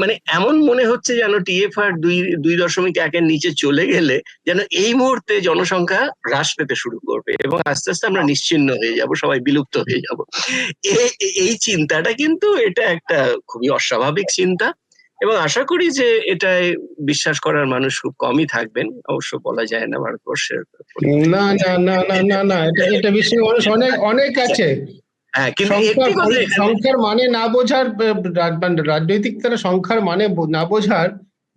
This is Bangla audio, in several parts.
মানে এমন মনে হচ্ছে যেন টিএফআর দুই দুই দশমিক একের নিচে চলে গেলে যেন এই মুহূর্তে জনসংখ্যা হ্রাস পেতে শুরু করবে এবং আস্তে আস্তে আমরা নিশ্চিন্ন হয়ে যাব, সবাই বিলুপ্ত হয়ে যাব। এই চিন্তাটা কিন্তু এটা একটা খুবই অস্বাভাবিক চিন্তা এবং আশা করি যে এটায় বিশ্বাস করার মানুষ খুব কমই থাকবেন, অবশ্য বলা যায় না ভারতবর্ষের না না না না না না, এটা এটা বিশ্বের মানুষ অনেক অনেক আছে। হ্যাঁ কিন্তু একটি কথা সংখ্যার মানে না বোঝার মানে রাজনৈতিক তারা সংখ্যার মানে না বোঝার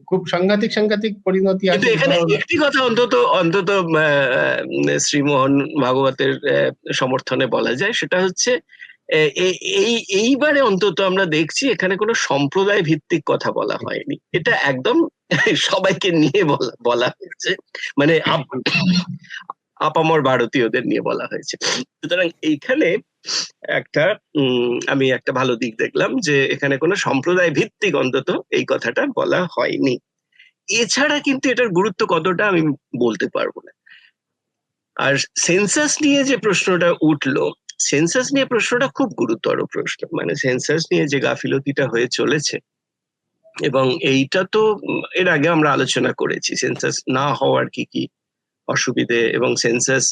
খুব সাংঘাতিক সাংঘাতিক পরিণতি কিন্তু আছে এখানে একটি কথা অন্তত অন্তত শ্রীমোহন ভাগবতের সমর্থনে বলা যায় সেটা হচ্ছে এই এইবারে অন্তত আমরা দেখছি এখানে কোনো সম্প্রদায় ভিত্তিক কথা বলা হয়নি। এটা একদম সবাইকে নিয়ে বলা বলা হয়েছে। মানে আপ- আপামর ভারতীয়দের নিয়ে বলা হয়েছে। সুতরাং এইখানে একটা আমি একটা ভালো দিক দেখলাম যে এখানে কোনো সম্প্রদায় ভিত্তিক অন্তত এই কথাটা বলা হয়নি। এছাড়া কিন্তু এটার গুরুত্ব কতটা আমি বলতে পারব না। আর সেন্সাস নিয়ে যে প্রশ্নটা উঠল, সেন্সাস নিয়ে প্রশ্নটা খুব গুরুতর প্রশ্ন। মানে সেন্সাস নিয়ে যে গাফিলতিটা হয়ে চলেছে, এবং এইটা তো এর আগে আমরা আলোচনা করেছি, সেন্সাস না হওয়ার কি কি অসুবিধে, এবং সেন্সাস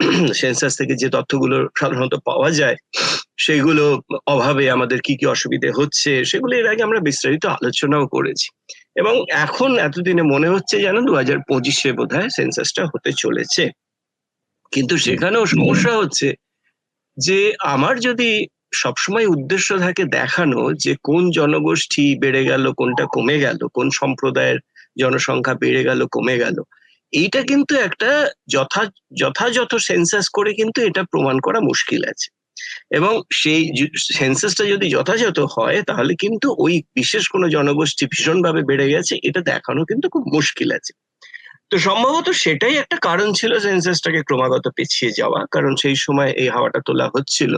সেন্সাস থেকে যে তথ্যগুলো সাধারণত পাওয়া যায়, সেগুলো অভাবে আমাদের কি কি অসুবিধে হচ্ছে, সেগুলো এর আগে আমরা বিস্তারিত আলোচনাও করেছি। এবং এখন এতদিনে মনে হচ্ছে যেন দু হাজার পঁচিশে বোধ হয় সেন্সাসটা হতে চলেছে। কিন্তু সেখানেও সমস্যা হচ্ছে যে আমার যদি সবসময় উদ্দেশ্য থাকে দেখানো যে কোন জনগোষ্ঠী বেড়ে গেল, কোনটা কমে গেল, কোন সম্প্রদায়ের জনসংখ্যা বেড়ে গেল, কমে গেল এইটা কিন্তু একটা যথা, যথাযথ সেন্সাস করে কিন্তু এটা প্রমাণ করা মুশকিল আছে। এবং সেই সেন্সাসটা যদি যথাযথ হয়, তাহলে কিন্তু ওই বিশেষ কোনো জনগোষ্ঠী ভীষণভাবে বেড়ে গেছে, এটা দেখানো কিন্তু খুব মুশকিল আছে। তো সম্ভবত সেটাই একটা কারণ ছিল সেন্সাসটাকে ক্রমাগত পিছিয়ে যাওয়া, কারণ সেই সময় এই হাওয়াটা তোলা হচ্ছিল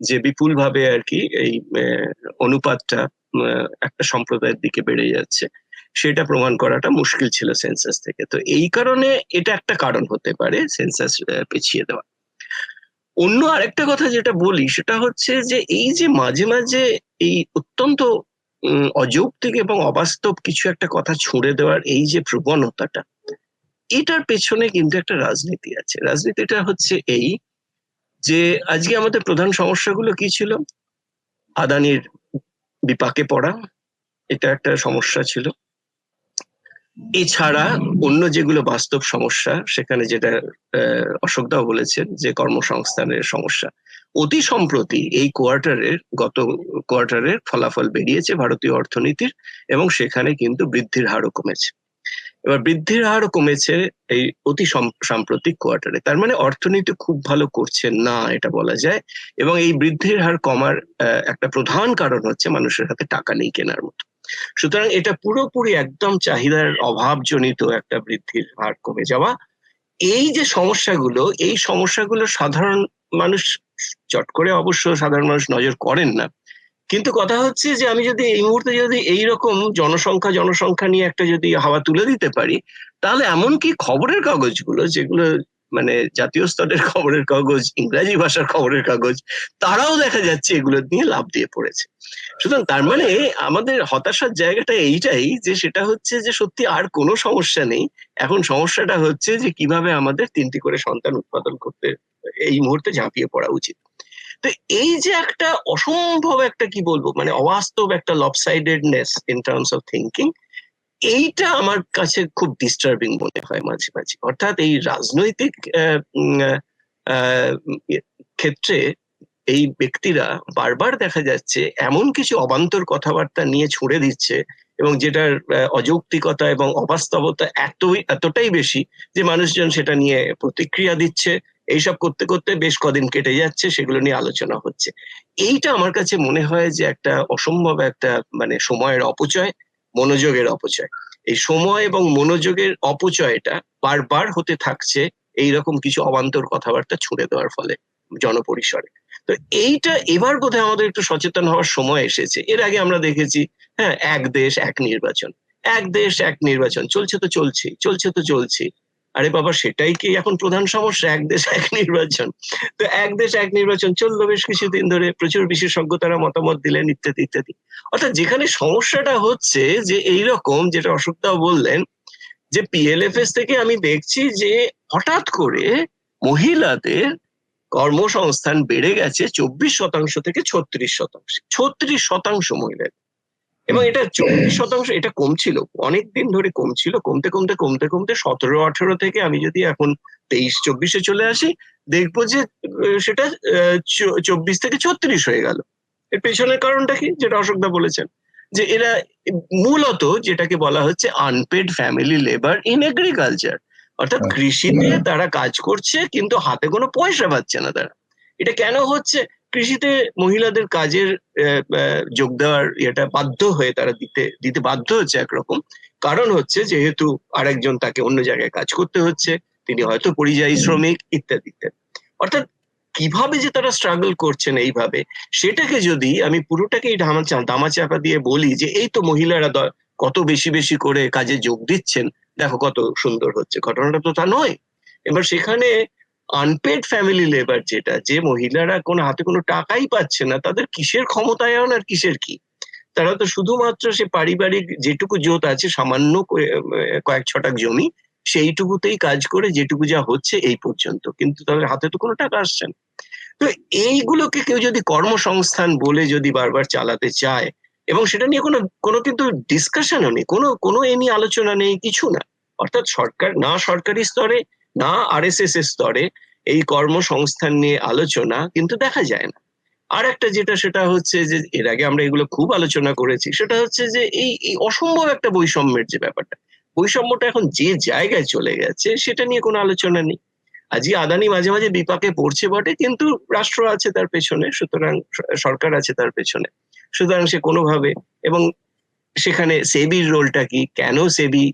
যে বিপুলভাবে আর কি এই অনুপাতটা একটা সম্প্রদায়ের দিকে বেড়ে যাচ্ছে। সেটা প্রমাণ করাটা মুশকিল ছিল সেন্সাস থেকে। তো এই কারণে এটা একটা কারণ হতে পারে সেন্সাস পিছিয়ে দেওয়া। অন্য আরেকটা কথা যেটা বলি, সেটা হচ্ছে যে এই যে মাঝে মাঝে এই অত্যন্ত অযৌক্তিক এবং অবাস্তব কিছু একটা কথা ছুঁড়ে দেওয়ার এই যে প্রবণতাটা, এটার পেছনে কিন্তু একটা রাজনীতি আছে। রাজনীতিটা হচ্ছে এই যে আজকে আমাদের প্রধান সমস্যাগুলো কি ছিল? আদানির বিপাকে পড়া, এটা একটা সমস্যা ছিল। এছাড়া অন্য যেগুলো বাস্তব সমস্যা, সেখানে যেটা অশোকদাও বলেছেন যে কর্মসংস্থানের সমস্যা। অতি সম্প্রতি এই কোয়ার্টারের, গত কোয়ার্টারের ফলাফল বেরিয়েছে ভারতীয় অর্থনীতির এবং সেখানে কিন্তু বৃদ্ধির হারও কমেছে। এবার বৃদ্ধির হারও কমেছে এই অতি সাম্প্রতিক কোয়ার্টারে। তার মানে অর্থনীতি খুব ভালো করছে না, এটা বলা যায়। এবং এই বৃদ্ধির হার কমার একটা প্রধান কারণ হচ্ছে মানুষের হাতে টাকা নেই কেনার মতো। সুতরাং এটা পুরোপুরি একদম চাহিদার অভাবজনিত একটা বৃদ্ধির হার কমে যাওয়া। এই যে সমস্যাগুলো, এই সমস্যাগুলো সাধারণ মানুষ চট করে অবশ্য সাধারণ মানুষ নজর করেন না। কিন্তু কথা হচ্ছে যে, আমি যদি এই মুহূর্তে যদি এই রকম জনসংখ্যা জনসংখ্যা নিয়ে একটা যদি হাওয়া তুলে দিতে পারি, তাহলে এমনকি খবরের কাগজগুলো যেগুলো মানে জাতীয় স্তরের খবরের কাগজ, ইংরাজি ভাষার খবরের কাগজ, তারাও দেখা যাচ্ছে এগুলো নিয়ে লাভ দিয়ে পড়েছে। সুতরাং তার মানে আমাদের হতাশার জায়গাটা এইটাই যে সেটা হচ্ছে যে সত্যি আর কোনো সমস্যা নেই। এখন সমস্যাটা হচ্ছে যে কীভাবে আমাদের তিনটি করে সন্তান উৎপাদন করতে, এই মুহূর্তে ঝাঁপিয়ে পড়া উচিত। তো এই যে একটা অসম্ভব একটা, কি বলব মানে অবাস্তব একটা lopsidedness in terms of thinking এইটা আমার কাছে খুব ডিস্টার্বিং মনে হয় মাঝে মাঝে। অর্থাৎ এই রাজনৈতিক ক্ষেত্রে এই ব্যক্তিরা বারবার দেখা যাচ্ছে এমন কিছু অবান্তর কথাবার্তা নিয়ে ছুড়ে দিচ্ছে এবং যেটার অযৌক্তিকতা এবং অবাস্তবতা এতই, এতটাই বেশি যে মানুষজন সেটা নিয়ে প্রতিক্রিয়া দিচ্ছে। এইসব করতে করতে বেশ কদিন কেটে যাচ্ছে, সেগুলো নিয়ে আলোচনা হচ্ছে। এইটা আমার কাছে মনে হয় যে একটা অসম্ভব একটা মানে সময়ের অপচয়। মনোযোগের অপচয়। এই সময় এবং মনোযোগের অপচয়টা বারবার হতে থাকছে এই রকম কিছু অবান্তর কথাবার্তা ছুঁড়ে দেওয়ার ফলে জনপরিসরে। তো এইটা এবার কোথায় আমাদের একটু সচেতন হওয়ার সময় এসেছে। এর আগে আমরা দেখেছি হ্যাঁ এক দেশ, এক নির্বাচন। এক দেশ, এক নির্বাচন। চলছে তো চলছে চলছে তো চলছে আরে বাবা, সেটাই কি এখন প্রধান সমস্যা? এক দেশ, এক নির্বাচন। তো এক দেশ, এক নির্বাচন চলল বেশ কিছুদিন ধরে। প্রচুর বিশেষজ্ঞ তারা মতামত দিলেন, ইত্যাদি ইত্যাদি। অর্থাৎ যেখানে সমস্যাটা হচ্ছে যে এই রকম যেটা অশোকদাও বললেন, যে পিএলএফএস থেকে আমি দেখছি যে হঠাৎ করে মহিলাদের কর্মসংস্থান বেড়ে গেছে চব্বিশ শতাংশ থেকে ছত্রিশ শতাংশ। ছত্রিশ শতাংশ মহিলা এবং এটা চব্বিশ শতাংশ এটা কমছিল অনেক দিন ধরে কমছিল কমতে কমতে কমতে কমতে সতেরো আঠেরো থেকে আমি যদি এখন তেইশ চব্বিশে চলে আসি দেখব যে সেটা চব্বিশ থেকে ছত্রিশ হয়ে গেল। এর পেছনের কারণটা কি? যেটা অশোকদা বলেছেন যে এরা মূলত যেটাকে বলা হচ্ছে unpaid family labour in agriculture অর্থাৎ হ্যাঁ। কৃষিতে তারা কাজ করছে কিন্তু হাতে কোনো পয়সা পাচ্ছে না তারা। এটা কেন হচ্ছে? কৃষিতে মহিলাদের কাজের যোগ দেওয়ার এটা বাধ্য হয়ে তারা দিতে দিতে বাধ্য হচ্ছে একরকম। কারণ হচ্ছে যেহেতু আরেকজন তাকে অন্য জায়গায় কাজ করতে হচ্ছে, তিনি হয়তো পরিযায়ী শ্রমিক ইত্যাদি ইত্যাদি। অর্থাৎ কীভাবে যে তারা স্ট্রাগল করছেন এইভাবে, সেটাকে যদি আমি পুরোটাকেই দামা চাপা দিয়ে বলি যে এই তো মহিলারা কত বেশি বেশি করে কাজে যোগ দিচ্ছেন, দেখো কত সুন্দর হচ্ছে। ঘটনাটা তো তা নয়। এবার সেখানে আনপেড ফ্যামিলি লেবার যেটা, যে মহিলারা কোনো হাতে কোনো টাকাই পাচ্ছে না, তাদের কিসের ক্ষমতায়ন আর কিসের কি? তারা তো শুধুমাত্র সে পারিবারিক যেটুকু জোত আছে, সামান্য কয়েক ছটাক জমি, সেইটুকুতেই কাজ করে যেটুকু যা হচ্ছে এই পর্যন্ত। কিন্তু তাদের হাতে তো কোনো টাকা আসছে না। তো এইগুলোকে কেউ যদি কর্মসংস্থান বলে যদি বারবার চালাতে চায়, এবং সেটা নিয়ে কোনো কোনো কিন্তু ডিসকাশনও নেই, কোনো কোনো এ নিয়ে আলোচনা নেই, কিছু না। অর্থাৎ সরকার, না সরকারি স্তরে না আরএসএস এর স্তরে এই কর্মসংস্থান নিয়ে আলোচনা কিন্তু দেখা যায় না। আর একটা যেটা, সেটা হচ্ছে যে, এর আগে আমরা এগুলো খুব আলোচনা করেছি, সেটা হচ্ছে যে, এই এই অসম্ভব একটা বৈষম্যের যে ব্যাপারটা। বৈষম্যটা এখন যে জায়গায় চলে গেছে, সেটা নিয়ে কোনো আলোচনা নেই। আজকে আদানি মাঝে মাঝে বিপাকে পড়ছে বটে, কিন্তু রাষ্ট্র আছে তার পেছনে, সুতরাং সরকার আছে তার পেছনে। সুতরাং সে কোনোভাবে, এবং সেখানে সেবির রোলটা কি, কেন সেবি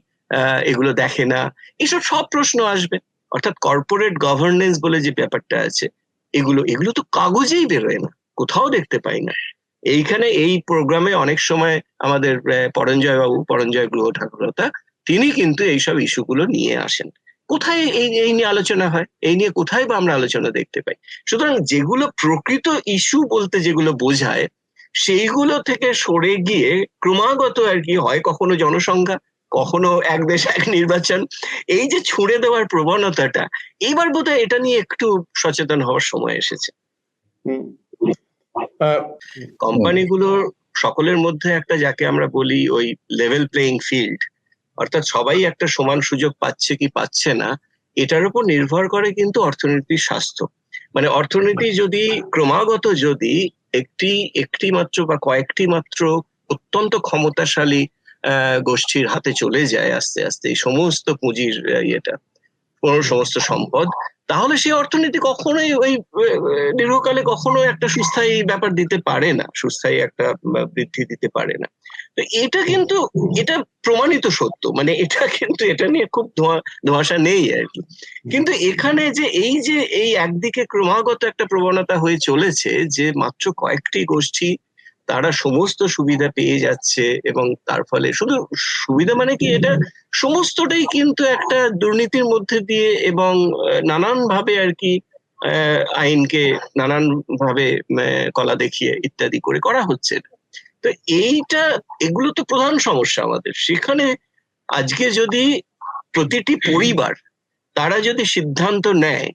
এগুলো দেখে না, এসব সব প্রশ্ন আসবে। অর্থাৎ কর্পোরেট গভর্নেন্স বলে যে ব্যাপারটা আছে, এগুলো এগুলো তো কাগজেই বেরোয় না, কোথাও দেখতে পাই না। এইখানে এই প্রোগ্রামে অনেক সময় আমাদের পরঞ্জয় বাবু পরঞ্জয় গ্রহ ঠাকুরতা, তিনি কিন্তু এইসব ইস্যুগুলো নিয়ে আসেন। কোথায় এই এই নিয়ে আলোচনা হয়? এই নিয়ে কোথায় বা আমরা আলোচনা দেখতে পাই? সুতরাং যেগুলো প্রকৃত ইস্যু বলতে যেগুলো বোঝায়, সেইগুলো থেকে সরে গিয়ে ক্রমাগত আর কি হয় কখনো জনসংখ্যা কখনো এক দেশ এক নির্বাচন। এই যে ছুড়ে দেওয়ার প্রবণতাটা এইবার বোধহয় এটা নিয়ে একটু সচেতন হওয়ার সময় এসেছে। কোম্পানিগুলোর সকলের মধ্যে একটা যাকে আমরা বলি ওই লেভেল প্লেইং ফিল্ড অর্থাৎ সবাই একটা সমান সুযোগ পাচ্ছে কি পাচ্ছে না এটার উপর নির্ভর করে কিন্তু অর্থনীতির স্বাস্থ্য। মানে অর্থনীতি যদি ক্রমাগত যদি একটি একটি মাত্র বা কয়েকটি মাত্র অত্যন্ত ক্ষমতাশালী গোষ্ঠীর হাতে চলে যায় আস্তে আস্তে। এই সমস্ত পুঁজির ইয়েটা সমস্ত সম্পদ। তাহলে সেই অর্থনীতি কখনোই ওই দীর্ঘকালে কখনো একটা সুস্থায়ী ব্যাপার দিতে পারে না, সুস্থায়ী একটা বৃদ্ধি দিতে পারে না। তো এটা কিন্তু, এটা প্রমাণিত সত্য। মানে এটা কিন্তু, এটা নিয়ে খুব ধোঁয়া, ধোঁয়াশা নেই আর কি। কিন্তু এখানে যে এই যে, এই একদিকে ক্রমাগত একটা প্রবণতা হয়ে চলেছে যে মাত্র কয়েকটি গোষ্ঠী তারা সমস্ত সুবিধা পেয়ে যাচ্ছে এবং তার ফলে শুধু সুবিধা মানে কি এটা সমস্তটাই কিন্তু একটা দুর্নীতির মধ্যে দিয়ে এবং নানান ভাবে আর কি আইনকে নানান ভাবে আহ, কলা দেখিয়ে ইত্যাদি করে করা হচ্ছে। তো এইটা এগুলো তো প্রধান সমস্যা আমাদের। সেখানে আজকে যদি প্রতিটি পরিবার তারা যদি সিদ্ধান্ত নেয়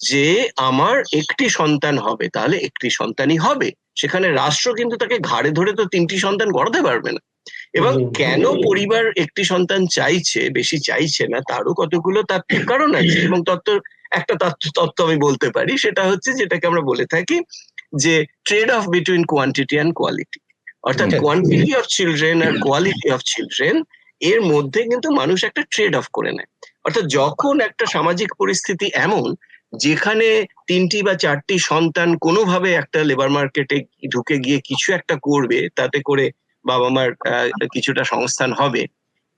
যে আমার একটি সন্তান হবে তাহলে একটি সন্তানই হবে। সেখানে রাষ্ট্র কিন্তু তাকে ঘাড়ে ধরে তো তিনটি সন্তান গড়াতে পারবে না। এবং কেন পরিবার একটি সন্তান চাইছে বেশি চাইছে না তারও কতগুলো তার কারণ আছে। এবং তত্ত্ব একটা তত্ত্ব তত্ত্ব আমি বলতে পারি সেটা হচ্ছে যেটাকে আমরা বলে থাকি যে trade off between quantity and quality অর্থাৎ কোয়ান্টিটি অফ চিলড্রেন আর কোয়ালিটি অফ চিলড্রেন এর মধ্যে কিন্তু মানুষ একটা ট্রেড অফ করে নেয়। অর্থাৎ যখন একটা সামাজিক পরিস্থিতি এমন যেখানে তিনটি বা চারটি সন্তান কোনোভাবে একটা লেবার মার্কেটে ঢুকে গিয়ে কিছু একটা করবে, তাতে করে বাবা মার কিছুটা সংস্থান হবে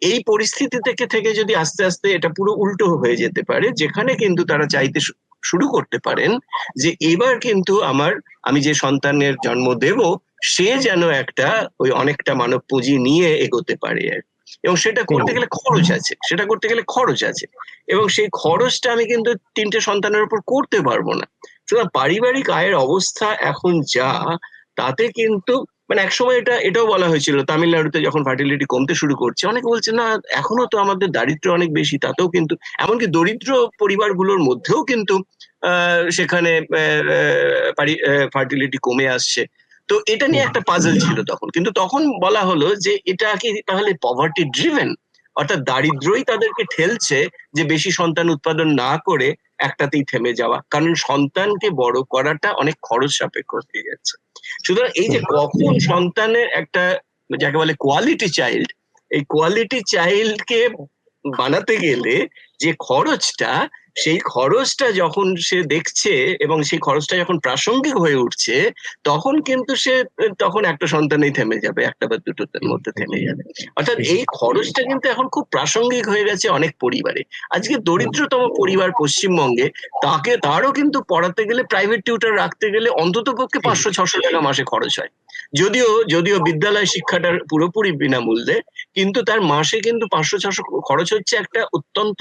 এই পরিস্থিতি থেকে থেকে যদি আস্তে আস্তে এটা পুরো উল্টো হয়ে যেতে পারে, যেখানে কিন্তু তারা চাইতে শুরু করতে পারেন যে এবার কিন্তু আমার, আমি যে সন্তানের জন্ম দেব, সে যেন একটা ওই অনেকটা মানব পুঁজি নিয়ে এগোতে পারে আর। এবং সেটা করতে গেলে খরচ আছে। সেটা করতে গেলে খরচ আছে। এবং সেই খরচটা আমি কিন্তু তিনটে সন্তানের উপর করতে পারব না। সুতরাং পারিবারিক আয়ের অবস্থা এখন যা তাতে কিন্তু মানে একসময় এটা এটাও বলা হয়েছিল তামিলনাড়ুতে যখন ফার্টিলিটি কমতে শুরু করছে অনেকে বলছে না এখনও তো আমাদের দারিদ্র্য অনেক বেশি তাতেও কিন্তু এমনকি দরিদ্র পরিবারগুলোর মধ্যেও কিন্তু আহ, সেখানে ফার্টিলিটি কমে আসছে। তো এটা নিয়ে একটা পাজল ছিল তখন। কিন্তু তখন বলা হলো যে এটা কি তাহলে পভার্টি ড্রিভেন অর্থাৎ দারিদ্রই তাদেরকে ঠেলছে যে বেশি সন্তান উৎপাদন না করে একটাতেই থেমে যাওয়া। কারণ সন্তানকে বড় করাটা অনেক খরচ সাপেক্ষ হয়ে যাচ্ছে সুতরাং এই যে কখন সন্তানের একটা যাকে বলে কোয়ালিটি চাইল্ড এই কোয়ালিটি চাইল্ডকে বানাতে গেলে যে খরচটা সেই খরচটা যখন সে দেখছে এবং সেই খরচটা যখন প্রাসঙ্গিক হয়ে উঠছে তখন কিন্তু সে তখন একটা সন্তানেই থেমে যাবে একটা বা দুটোর মধ্যে থেমে যাবে। অর্থাৎ এই খরচটা কিন্তু এখন খুব প্রাসঙ্গিক হয়ে গেছে অনেক পরিবারে। আজকে দরিদ্রতম পরিবার পশ্চিমবঙ্গে তাকে তারও কিন্তু পড়াতে গেলে প্রাইভেট টিউটার রাখতে গেলে অন্তত পক্ষে পাঁচশো ছশো টাকা মাসে খরচ হয়। যদিও যদিও বিদ্যালয় শিক্ষাটা পুরোপুরি বিনামূল্যে কিন্তু তার মাসে কিন্তু পাঁচশো ছশো খরচ হচ্ছে একটা অত্যন্ত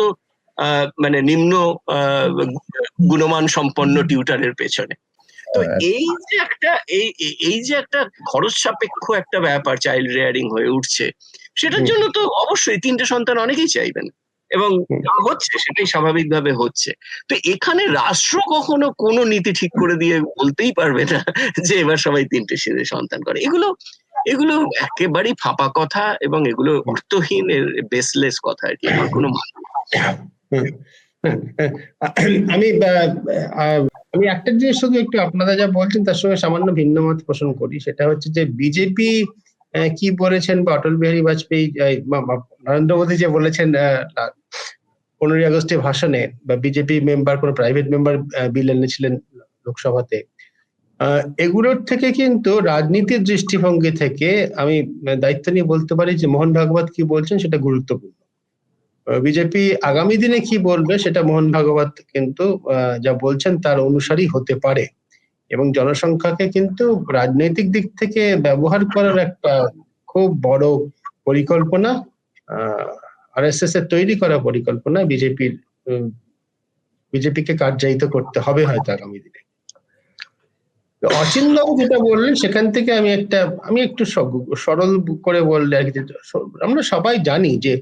মানে নিম্ন আহ, গুণমান সম্পন্ন টিউটারের পেছনে। তো এই যে একটা এই এই- যে একটা খরচ সাপেক্ষ একটা ব্যাপার চাইল্ড রেয়ারিং হয়ে উঠছে সেটার জন্য তো অবশ্যই তিনটে সন্তান অনেকেই চাইবেন। এবং হচ্ছে সেটাই স্বাভাবিকভাবে হচ্ছে। তো এখানে রাষ্ট্র কখনো কোনো নীতি ঠিক করে দিয়ে বলতেই পারবে না যে এবার সবাই তিনটে সেরে সন্তান করে। এগুলো এগুলো একেবারেই ফাঁপা কথা এবং এগুলো অর্থহীন বেসলেস কথা আর কি আমার কোনো মানে। আমি আমি একটা জিনিস শুধু একটু আপনারা যা বলছেন, তার সঙ্গে সামান্য ভিন্ন মত পোষণ করি। সেটা হচ্ছে যে বিজেপি কি বলেছেন বা অটল বিহারী বাজপেয়ী নরেন্দ্র মোদী যে বলেছেন পনেরোই আগস্টে ভাষণে, বা বিজেপি মেম্বার কোনো প্রাইভেট মেম্বার বিল এনেছিলেন লোকসভাতে। এগুলোর থেকে কিন্তু রাজনীতির দৃষ্টিভঙ্গি থেকে আমি দায়িত্ব নিয়ে বলতে পারি যে মোহন ভাগবত কি বলছেন, সেটা গুরুত্বপূর্ণ। বিজেপি আগামী দিনে কি বলবে সেটা মোহন ভাগবত কিন্তু যা বলছেন তার অনুসারী হতে পারে। এবং জনসংখ্যাকে কিন্তু রাজনৈতিক দিক থেকে ব্যবহার করার একটা খুব বড় পরিকল্পনা আর এস এস এর তৈরি করা পরিকল্পনা বিজেপির বিজেপিকে কার্যায়িত করতে হবে হয়তো আগামী দিনে। তো অচিনবাবু যেটা বললেন, সেখান থেকে আমি একটা, আমি একটু সরল করে বললে আর কি আমরা সবাই জানি যে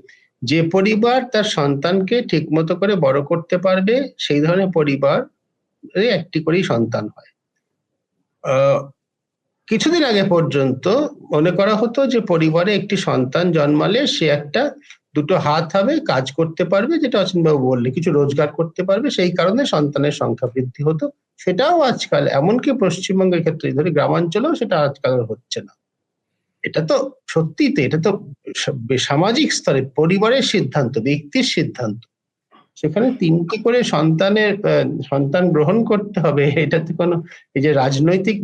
যে পরিবার তার সন্তানকে ঠিক মতো করে বড় করতে পারবে, সেই ধরনের পরিবার একটি করেই সন্তান হয়। কিছুদিন আগে পর্যন্ত মনে করা হতো যে পরিবারে একটি সন্তান জন্মালে সে একটা দুটো হাত হবে, কাজ করতে পারবে, যেটা অচিনবাবু বললে, কিছু রোজগার করতে পারবে, সেই কারণে সন্তানের সংখ্যা বৃদ্ধি হতো। সেটাও আজকাল, এমনকি পশ্চিমবঙ্গের ক্ষেত্রে, ধরে গ্রামাঞ্চলেও সেটা আজকাল হচ্ছে না। এটা তো সত্যিতে এটা তো সামাজিক স্তরে, পরিবারের সিদ্ধান্ত, ব্যক্তির সিদ্ধান্ত। সেখানে তিনটি করে সন্তানের সন্তান গ্রহণ করতে হবে এটাতে কোনো, এই যে রাজনৈতিক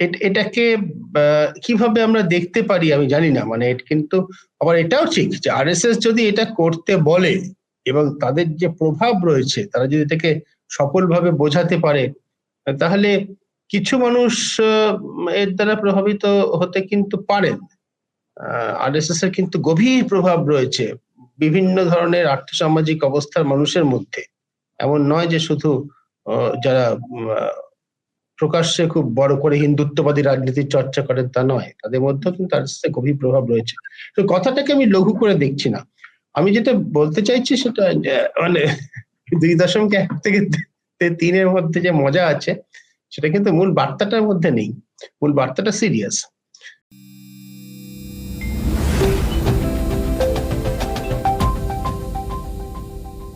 এ- এটাকে কীভাবে আমরা দেখতে পারি আমি জানি না মানে কিন্তু আবার এটাও ঠিক যে আরএসএস যদি এটা করতে বলে এবং তাদের যে প্রভাব রয়েছে, তারা যদি এটাকে সফলভাবে বোঝাতে পারে, তাহলে কিছু মানুষ এর দ্বারা প্রভাবিত হতে কিন্তু পারেন। আরএসএস এর কিন্তু গভীর প্রভাব রয়েছে বিভিন্ন ধরনের আর্থসামাজিক অবস্থার মানুষের মধ্যে। এমন নয় যে শুধু যারা প্রকাশ্যে খুব বড় করে হিন্দুত্ববাদী রাজনীতির চর্চা করেন তা নয়। তাদের মধ্যেও কিন্তু আরএসএস এর গভীর প্রভাব রয়েছে। তো কথাটাকে আমি লঘু করে দেখছি না। আমি যেটা বলতে চাইছি সেটা মানে দুই দশমিক এক থেকে তিনের মধ্যে যে মজা আছে সেটা কিন্তু মূল বার্তাটার মধ্যে নেই। মূল বার্তাটা সিরিয়াস